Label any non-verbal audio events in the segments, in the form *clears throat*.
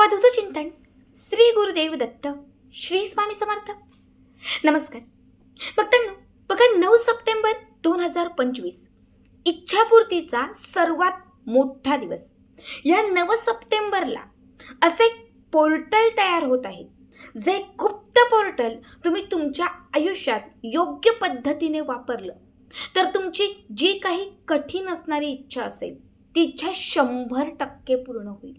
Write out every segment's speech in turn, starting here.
अवधूत चिंतन श्री गुरुदेव दत्त श्री स्वामी समर्थ. नमस्कार. भक्तांनो बघा नऊ सप्टेंबर दोन हजार पंचवीस इच्छापूर्तीचा सर्वात मोठा दिवस. या नव सप्टेंबरला असे पोर्टल तयार होत आहे जे गुप्त पोर्टल तुम्ही तुमच्या आयुष्यात योग्य पद्धतीने वापरलं. तर तुमची जी काही कठीण असणारी इच्छा असेल ती इच्छा शंभर टक्के पूर्ण होईल.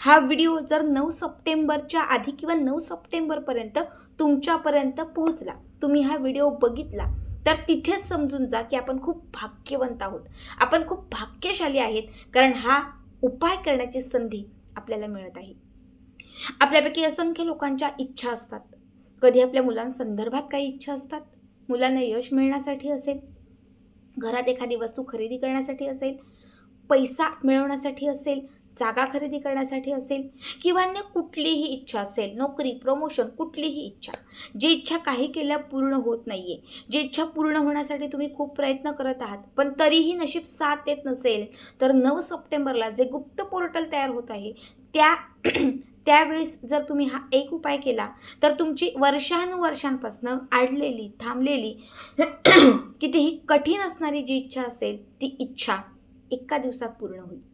हा व्हिडिओ जर नऊ सप्टेंबरच्या आधी किंवा नऊ सप्टेंबरपर्यंत तुमच्यापर्यंत पोहोचला तुम्ही हा व्हिडिओ बघितला तर तिथेच समजून जा की आपण खूप भाग्यवंत आहोत. आपण खूप भाग्यशाली आहेत कारण हा उपाय करण्याची संधी आपल्याला मिळत आहे. आपल्यापैकी असंख्य लोकांच्या इच्छा असतात. कधी आपल्या मुलांसंदर्भात काही इच्छा असतात? मुलांना यश मिळण्यासाठी असेल? घरात एखादी वस्तू खरेदी करण्यासाठी असेल? पैसा मिळवण्यासाठी असेल? जागा खरेदी करण्यासाठी असेल किंवा अन्य कुठलीही इच्छा असेल नोकरी प्रमोशन कुठलीही इच्छा जी इच्छा काही केल्या पूर्ण होत नाही आहे जी इच्छा पूर्ण होण्यासाठी तुम्ही खूप प्रयत्न करत आहात पण तरीही नशीब साथ देत नसेल तर नऊ सप्टेंबरला जे गुप्त पोर्टल तयार होत आहे त्या *clears throat* त्यावेळेस जर तुम्ही हा एक उपाय केला तर तुमची वर्षानुवर्षांपासनं आडलेली थांबलेली *clears throat* कितीही कठीण असणारी जी इच्छा असेल ती इच्छा एका दिवसात पूर्ण होईल.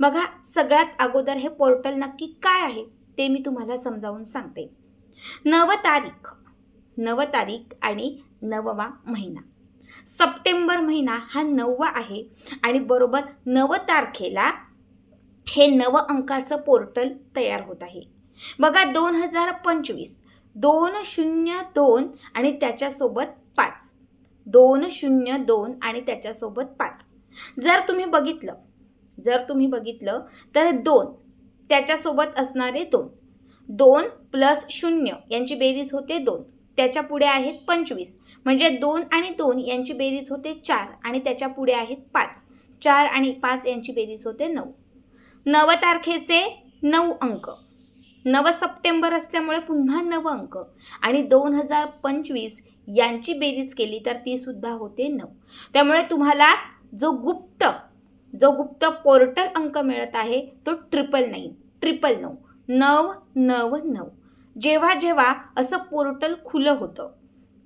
बघा सगळ्यात अगोदर हे पोर्टल नक्की काय आहे ते मी तुम्हाला समजावून सांगते. नव तारीख नव तारीख आणि नववा महिना. सप्टेंबर महिना हा नववा आहे आणि बरोबर नव तारखेला हे नव अंकाचं पोर्टल तयार होत आहे. बघा दोन हजार पंचवीस दोन शून्य दोन आणि त्याच्यासोबत पाच. दोन शून्य दोन आणि त्याच्यासोबत पाच. जर तुम्ही बघितलं जर तुम्ही बघितलं तर दोन त्याच्यासोबत असणारे दोन. दोन प्लस शून्य यांची बेरीज होते दोन. त्याच्या पुढे आहेत पंचवीस. म्हणजे दोन आणि दोन यांची बेरीज होते चार आणि त्याच्या पुढे आहेत पाच. चार आणि पाच यांची बेरीज होते नऊ. नव तारखेचे नऊ अंक. नव सप्टेंबर असल्यामुळे पुन्हा नव अंक. आणि दोन हजार पंचवीस यांची बेरीज केली तर ती सुद्धा होते नऊ. त्यामुळे तुम्हाला जो गुप्त जो गुप्त पोर्टल अंक मिळत आहे तो ट्रिपल नाईन ट्रिपल नऊ नव नव नऊ. जेव्हा जेव्हा असं पोर्टल खुलं होतं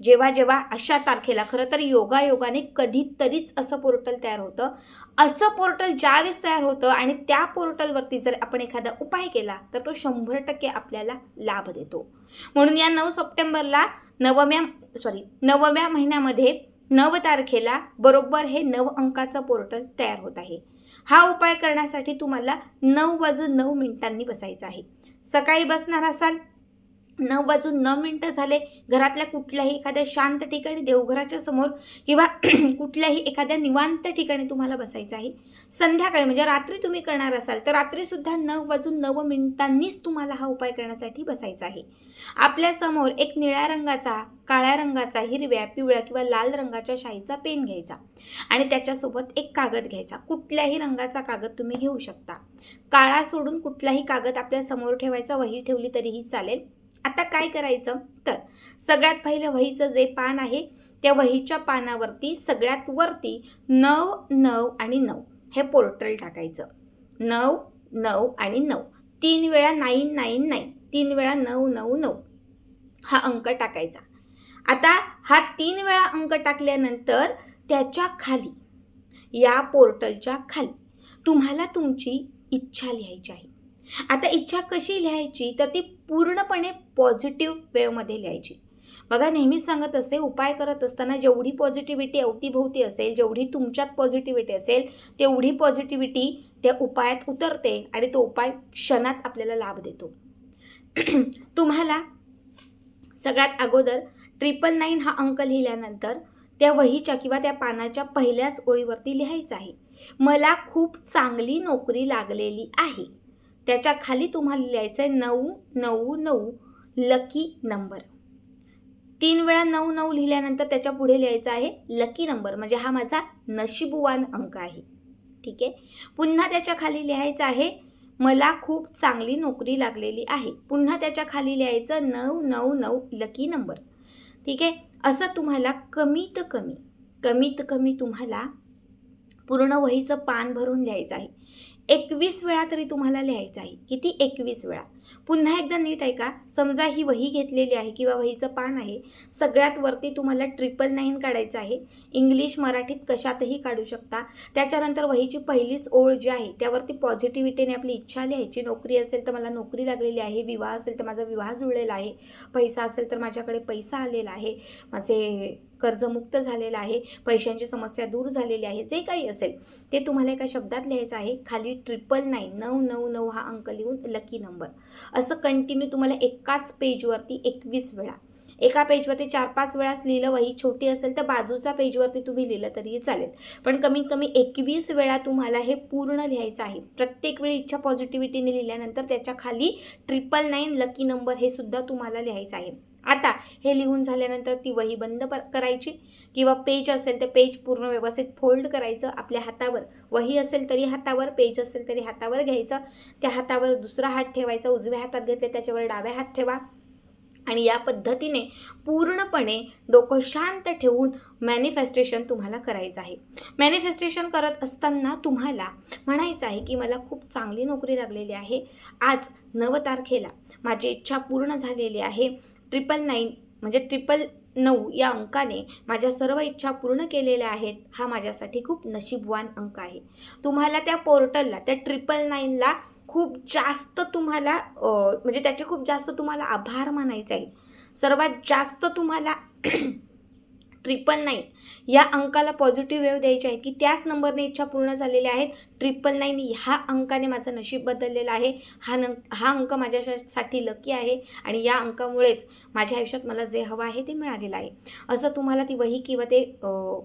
जेव्हा जेव्हा अशा तारखेला खरं तर योगायोगाने कधीतरीच असं पोर्टल तयार होतं. असं पोर्टल ज्यावेळेस तयार होतं आणि त्या पोर्टलवरती जर आपण एखादा उपाय केला तर तो शंभर टक्के आपल्याला लाभ देतो. म्हणून या नऊ सप्टेंबरला नवम्या सॉरी नवव्या महिन्यामध्ये नव तारखेला बरोबर हे नव अंकाचं पोर्टल तयार होत आहे. हा उपाय करण्यासाठी तुम्हाला नऊ वाजून नऊ मिनिटांनी बसायचं आहे. सकाळी बसणार असाल नऊ वाजून नऊ मिनटं झाले. घरातल्या कुठल्याही एखाद्या शांत ठिकाणी देवघराच्या समोर किंवा *clears throat* कुठल्याही एखाद्या निवांत ठिकाणी तुम्हाला बसायचं आहे. संध्याकाळी म्हणजे रात्री तुम्ही करणार असाल तर रात्रीसुद्धा नऊ वाजून नऊ मिनिटांनीच तुम्हाला हा उपाय करण्यासाठी बसायचा आहे. आपल्यासमोर एक निळ्या रंगाचा काळ्या रंगाचा हिरव्या पिवळ्या किंवा लाल रंगाच्या शाईचा पेन घ्यायचा आणि त्याच्यासोबत एक कागद घ्यायचा. कुठल्याही रंगाचा कागद तुम्ही घेऊ शकता. काळा सोडून कुठलाही कागद आपल्यासमोर ठेवायचा वही ठेवली तरीही चालेल. आता काय करायचं? तर सगळ्यात पहिलं वहीचं जे पान आहे त्या वहीच्या पानावरती सगळ्यात वरती नऊ नऊ आणि नऊ हे पोर्टल टाकायचं. नऊ नऊ आणि नऊ. तीन वेळा नाईन नाईन नाईन. तीन वेळा नऊ नऊ नऊ. हा अंक टाकायचा. आता हा तीन वेळा अंक टाकल्यानंतर त्याच्याखाली या पोर्टलच्या खाली तुम्हाला तुमची इच्छा लिहायची आहे. आता इच्छा कशी लिहायची? तर ती पूर्णपणे पॉझिटिव्ह वेवमध्ये लिहायची. बघा नेहमीच सांगत असते उपाय करत असताना जेवढी पॉझिटिव्हिटी अवतीभोवती असेल जेवढी तुमच्यात पॉझिटिव्हिटी असेल तेवढी पॉझिटिव्हिटी त्या उपायात उतरते आणि तो उपाय क्षणात आपल्याला लाभ देतो. *clears throat* तुम्हाला सगळ्यात अगोदर ट्रिपल नाईन हा अंक लिहिल्यानंतर त्या वहीच्या किंवा त्या पानाच्या पहिल्याच ओळीवरती लिहायचं आहे. मला खूप चांगली नोकरी लागलेली आहे. त्याच्याखाली तुम्हाला लिहायचं आहे नऊ नऊ नऊ लकी नंबर तीन वेळा नऊ नऊ लिहिल्यानंतर त्याच्या पुढे लिहायचं आहे लकी नंबर म्हणजे हा माझा नशीबवान अंक आहे. ठीक आहे? पुन्हा त्याच्याखाली लिहायचं आहे मला खूप चांगली नोकरी लागलेली आहे. पुन्हा त्याच्याखाली लिहायचं नऊ नऊ नऊ लकी नंबर ठीक आहे? असं तुम्हाला कमीत कमी कमीत कमी तुम्हाला पूर्ण वहीचं पान भरून लिहायचं आहे. एकवीस वेळा तरी तुम्हाला लिहायचं आहे. किती? एकवीस वेळा. पुन्हा एकदा नीट ऐका. समजा ही वही घेतलेली आहे किंवा वहीचं पान आहे सगळ्यात वरती तुम्हाला ट्रिपल नाईन काढायचं आहे. इंग्लिश मराठीत कशातही काढू शकता. त्याच्यानंतर वहीची पहिलीच ओळ जी आहे त्यावरती पॉझिटिव्हिटीने आपली इच्छा लिहायची. नोकरी असेल तर मला नोकरी लागलेली आहे विवाह असेल तर माझा विवाह जुळलेला आहे. पैसा असेल तर माझ्याकडे पैसा आलेला आहे. माझे कर्जमुक्त झालेलं आहे पैशांची समस्या दूर झालेली आहे जे काही असेल ते तुम्हाला एका शब्दात लिहायचं आहे खाली ट्रिपल नाईन नऊ नऊ नऊ हा अंक लिहून लकी नंबर असं कंटिन्यू तुम्हाला एकाच पेजवरती एकवीस वेळा. एका पेजवरती चार पाच वेळाच लिहिलं वही छोटी असेल तर बाजूच्या पेजवरती तुम्ही लिहिलं तरीही चालेल. पण कमीत कमी एकवीस वेळा तुम्हाला हे पूर्ण लिहायचं आहे. प्रत्येक वेळी इच्छा पॉझिटिव्हिटीने लिहिल्यानंतर त्याच्याखाली ट्रिपल नाईन लकी नंबर हे सुद्धा तुम्हाला लिहायचं आहे. आता हे लिहून झाल्यानंतर ती वही बंद करायची किंवा पेज असेल तर पेज पूर्ण व्यवस्थित फोल्ड करायचं आपल्या हातावर. वही असेल तरी हातावर पेज असेल तरी हातावर घ्यायचं. त्या हातावर दुसरा हात ठेवायचा उजव्या हातात घेतले त्याच्यावर डाव्या हात ठेवा. आणि या पद्धतीने पूर्णपणे डोकं शांत ठेवून मॅनिफेस्टेशन तुम्हाला करायचं आहे. मॅनिफेस्टेशन करत असताना तुम्हाला म्हणायचं आहे की मला खूप चांगली नोकरी लागलेली आहे. आज नव तारखेला माझी इच्छा पूर्ण झालेली आहे. ट्रिपल नाईन म्हणजे ट्रिपल नऊ या अंकाने माझ्या सर्व इच्छा पूर्ण केलेल्या आहेत हा माझ्यासाठी खूप नशीबवान अंक आहे. तुम्हाला त्या पोर्टलला त्या ट्रिपल नाईनला खूप जास्त तुम्हाला म्हणजे त्याचे खूप जास्त तुम्हाला आभार मानायचे आहेत. सर्वात जास्त तुम्हाला *clears throat* ट्रिपल नाईन या अंकाला पॉझिटिव्ह वेव द्यायची आहे की त्याच नंबरने इच्छा पूर्ण झालेल्या आहेत. ट्रिपल नाईन ह्या अंकाने माझं नशीब बदललेलं आहे. हा नं हा अंक माझ्यासाठी लकी आहे. आणि या अंकामुळेच माझ्या आयुष्यात मला जे हवं आहे ते मिळालेलं आहे. असं तुम्हाला ती वही किंवा ते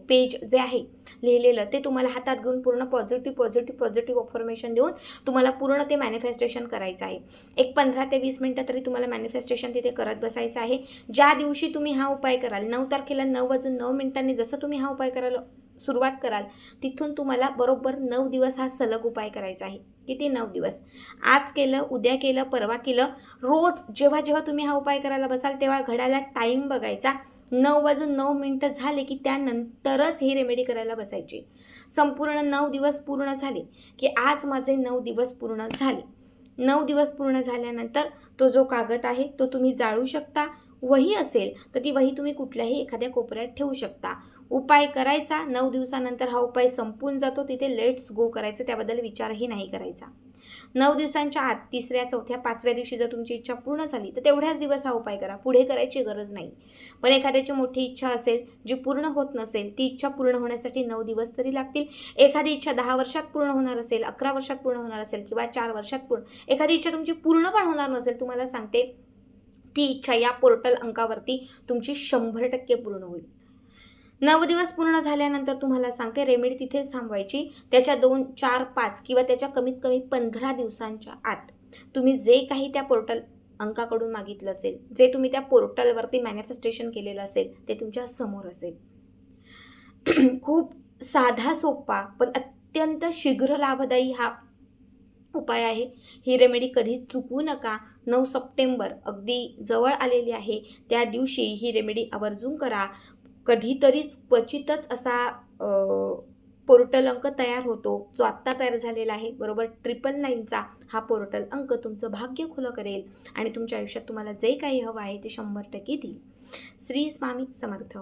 पेज जे आहे लिहिलेलं ते तुम्हाला हातात घेऊन पूर्ण पॉझिटिव्ह पॉझिटिव्ह पॉझिटिव्ह ऑफर्मेशन देऊन तुम्हाला पूर्ण ते मॅनिफेस्टेशन करायचं आहे. एक पंधरा ते वीस मिनटं तरी तुम्हाला मॅनिफेस्टेशन तिथे करत बसायचं आहे. ज्या दिवशी तुम्ही हा उपाय कराल नऊ तारखेला नऊ वाजून नऊ मिनिटांनी जसं तुम्ही हा उपाय करायला सुरुवात कराल तिथून तुम्हाला बरोबर नऊ दिवस हा सलग उपाय करायचा आहे. किती? नऊ दिवस. आज केलं उद्या केलं परवा केलं रोज जेव्हा जेव्हा तुम्ही हा उपाय करायला बसाल तेव्हा घड्याला टाईम बघायचा. नऊ वाजून नऊ मिनटं झाले की त्यानंतरच ही रेमेडी करायला बसायची. संपूर्ण नऊ दिवस पूर्ण झाले की आज माझे नऊ दिवस पूर्ण झाले. नऊ दिवस पूर्ण झाल्यानंतर तो जो कागद आहे तो तुम्ही जाळू शकता. वही असेल तर ती वही तुम्ही कुठल्याही एखाद्या कोपऱ्यात ठेवू शकता. उपाय करायचा नऊ दिवसानंतर हा उपाय संपून जातो तिथे लेट्स गो करायचं त्याबद्दल विचारही नाही करायचा. नऊ दिवसांच्या आत तिसऱ्या चौथ्या पाचव्या दिवशी जर तुमची इच्छा पूर्ण झाली तर तेवढ्याच दिवस हा उपाय करा. पुढे करायची गरज नाही. पण एखाद्याची मोठी इच्छा असेल जी पूर्ण होत नसेल ती इच्छा पूर्ण होण्यासाठी नऊ दिवस तरी लागतील. एखादी इच्छा दहा वर्षात पूर्ण होणार असेल अकरा वर्षात पूर्ण होणार असेल किंवा चार वर्षात पूर्ण एखादी इच्छा तुमची पूर्ण पण होणार नसेल तुम्हाला सांगते ती इच्छा या पोर्टल अंकावरती तुमची शंभर टक्के पूर्ण होईल. नऊ दिवस पूर्ण झाल्यानंतर तुम्हाला सांगते रेमेडी तिथेच थांबवायची. त्याच्या दोन चार पाच किंवा त्याच्या कमीत कमी पंधरा दिवसांच्या आत तुम्ही जे काही त्या पोर्टल अंकाकडून मागितलं असेल जे तुम्ही त्या पोर्टलवरती मॅनिफेस्टेशन केलेलं असेल ते तुमच्यासमोर असेल. *clears throat* खूप साधा सोपा पण अत्यंत शीघ्र लाभदायी हा उपाय आहे. ही रेमेडी कधी चुकवू नका. नऊ सप्टेंबर अगदी जवळ आलेली आहे. त्या दिवशी ही रेमेडी आवर्जून करा. कधीतरीच क्वचितच असा पोर्टल अंक तयार होतो. जो आत्ता तयार झालेला आहे. बरोबर ट्रिपल नाईनचा हा पोर्टल अंक तुमचं भाग्य खुलं करेल आणि तुमच्या आयुष्यात तुम्हाला जे काही हवं आहे ते शंभर टक्के देईल. श्री स्वामी समर्थ.